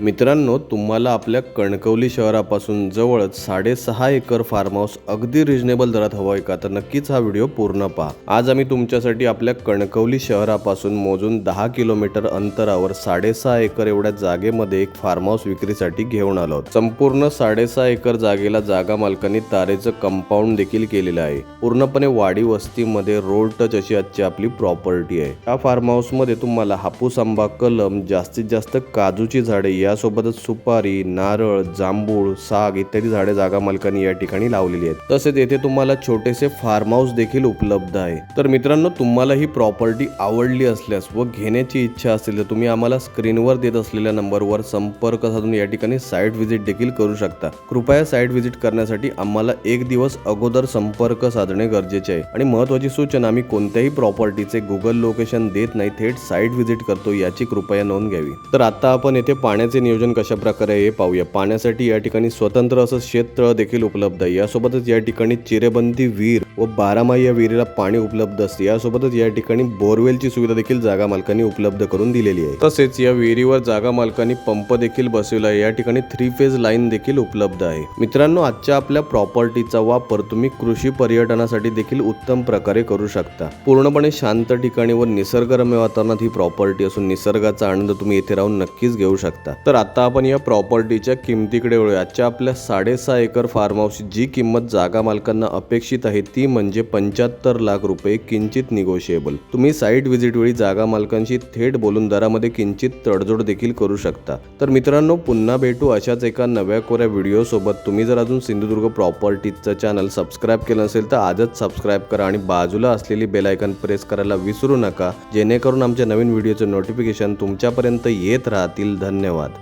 मित्रांनो तुम्हाला आपल्या कणकवली शहरापासून जवळच साडेसहा एकर फार्म हाऊस अगदी रिजनेबल दरात हवं आहे का? तर नक्कीच हा व्हिडिओ पूर्ण पहा. आज आम्ही तुमच्यासाठी आपल्या कणकवली शहरापासून मोजून दहा किलोमीटर अंतरावर साडेसहा एकर एवढ्या जागेमध्ये एक फार्म हाऊस विक्रीसाठी घेऊन आलो संपूर्ण साडेसहा एकर जागेला जागा मालकांनी तारेचं कंपाऊंड देखील केलेलं आहे. पूर्णपणे वाडी वस्तीमध्ये रोड टच अशी आजची आपली प्रॉपर्टी आहे. या फार्म हाऊसमध्ये तुम्हाला हापूस आंबा कलम जास्तीत जास्त काजूची झाडे यासोबतच सुपारी नारळ जांभूळ साग इत्यादी झाडे जागा मालकांनी या ठिकाणी लावलेली आहेत. तसेच येथे तुम्हाला छोटेसे फार्म हाऊस देखील उपलब्ध आहे. तर मित्रांनो तुम्हाला ही प्रॉपर्टी आवडली असल्यास व घेण्याची इच्छा असेल तर तुम्ही आम्हाला स्क्रीनवर देत असलेल्या नंबरवर संपर्क साधून या ठिकाणी साईट व्हिजिट देखील करू शकता. कृपया साईट व्हिजिट करण्यासाठी आम्हाला एक दिवस अगोदर संपर्क साधणे गरजेचे आहे. आणि महत्वाची सूचना आम्ही कोणत्याही प्रॉपर्टीचे गुगल लोकेशन देत नाही थेट साईट व्हिजिट करतो याची कृपया नोंद घ्यावी. तर आता आपण येथे पाण्याचे नियोजन कशा प्रकारे आहे हे पाहूया. पाण्यासाठी या ठिकाणी स्वतंत्र असं शेततळ देखील उपलब्ध आहे. यासोबतच या ठिकाणी चिरेबंदी विहीर व बारामाही या विहिरीला पाणी उपलब्ध असते. यासोबतच या ठिकाणी बोरवेलची सुविधा देखील जागा मालकांनी उपलब्ध करून दिलेली आहे. तसेच या विहिरीवर जागा मालकांनी पंप देखील बसवला आहे. या ठिकाणी थ्री फेज लाईन देखील उपलब्ध आहे. मित्रांनो आजच्या आपल्या प्रॉपर्टीचा वापर तुम्ही कृषी पर्यटनासाठी देखील उत्तम प्रकारे करू शकता. पूर्णपणे शांत ठिकाणी व निसर्गरम्य वातावरणात ही प्रॉपर्टी असून निसर्गाचा आनंद तुम्ही येथे राहून नक्कीच घेऊ शकता. तर आता आपण या प्रॉपर्टीच्या किमतीकडे वळूया आजच्या आपल्या साडेसहा एकर फार्म हाऊसची जी किंमत जागा मालकांना अपेक्षित आहे ती म्हणजे पंच्याहत्तर लाख रुपये किंचित निगोशिएबल तुम्ही साईट व्हिजिटवेळी जागा मालकांशी थेट बोलून दरामध्ये किंचित तडजोड देखील करू शकता. तर मित्रांनो पुन्हा भेटू अशाच एका नव्या कोऱ्या व्हिडिओसोबत तुम्ही जर अजून सिंधुदुर्ग प्रॉपर्टीचं चॅनल सबस्क्राईब केलं नसेल तर आजच सबस्क्राईब करा आणि बाजूला असलेली बेल आयकन प्रेस करायला विसरू नका. जेणेकरून आमच्या नवीन व्हिडिओचे नोटिफिकेशन तुमच्यापर्यंत येत राहतील. धन्यवाद.